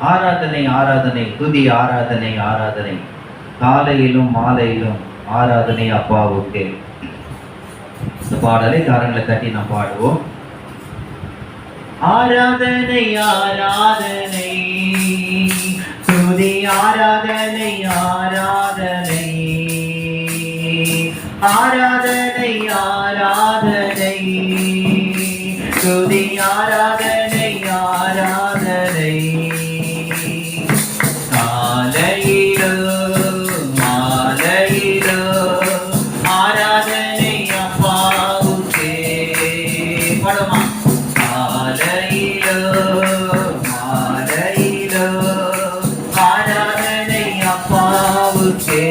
ஆராதனை ஆராதனை துதி ஆராதனை ஆராதனை. காலையிலும் மாலையிலும் ஆராதனை அப்பாவுக்கு. இந்த பாடலை காரங்களை தட்டி நாம் பாடுவோம். ஆராதனை ஆராதனை. துதி ஆராதனை ஆராதனை. ஆராதனை ஆராதனை. அப்பாவுக்கே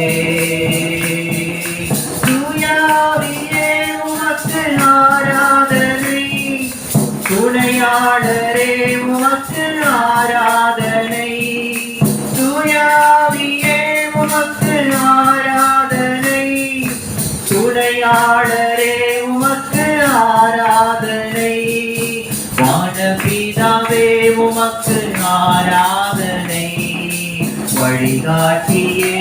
தூயாவியே உமக்கு ஆராதனை துணையாளரே உமக்கு ஆராதனை தூயாவியே உமக்கு ஆராதனை துணையாளரே உமக்கு ஆராதனை வானபீதாவே உமக்கு ஆராதனை வழிகாட்டியே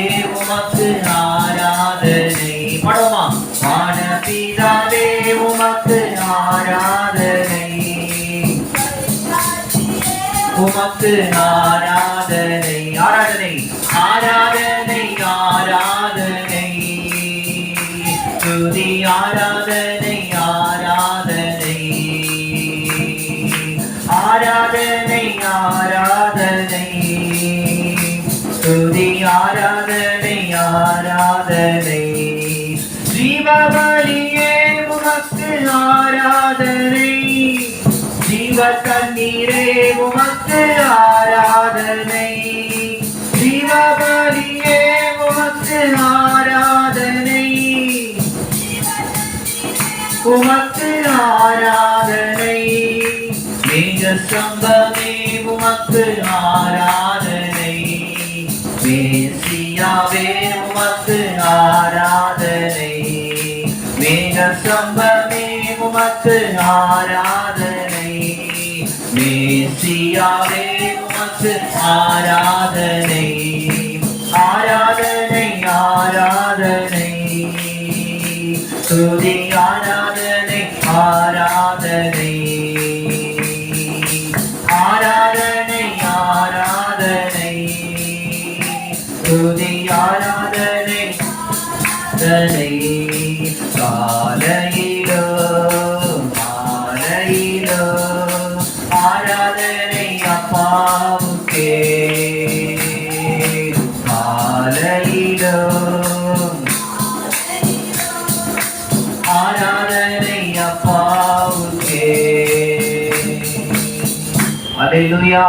ஆராதனை. உமக்கு ஆராதனை. ஆராதனை. ஆராதனை ஆராதனை. துதி ஆராதனை ஆராதனை. ஆராதனை ஆராதனை. துதி ஆராதனை ஆராதனை. ஜீவ தண்ணீரே உமக்கு ஆராதனை. ஜீவபலியே உமக்கு ஆராதனை. உமக்கு ஆராதனை. மேக சம்பமே உமக்கு ஆராதனை. மேசியாவே உமக்கு ஆராதனை. மேக சம்பமே உமக்கு ஆராதனை. மேசியாவே உமக்கு ஆராதனை. ஆராதனை ஆராதனை. துதி ஆராதனை ஆராதனை. ஆராதனை ஆராதனை. துதி ஆராதனை. ஆராதனை அப்பாவுக்கே. காலையிலோ ஆராதனை அப்பாவுக்கே. அல்லேலூயா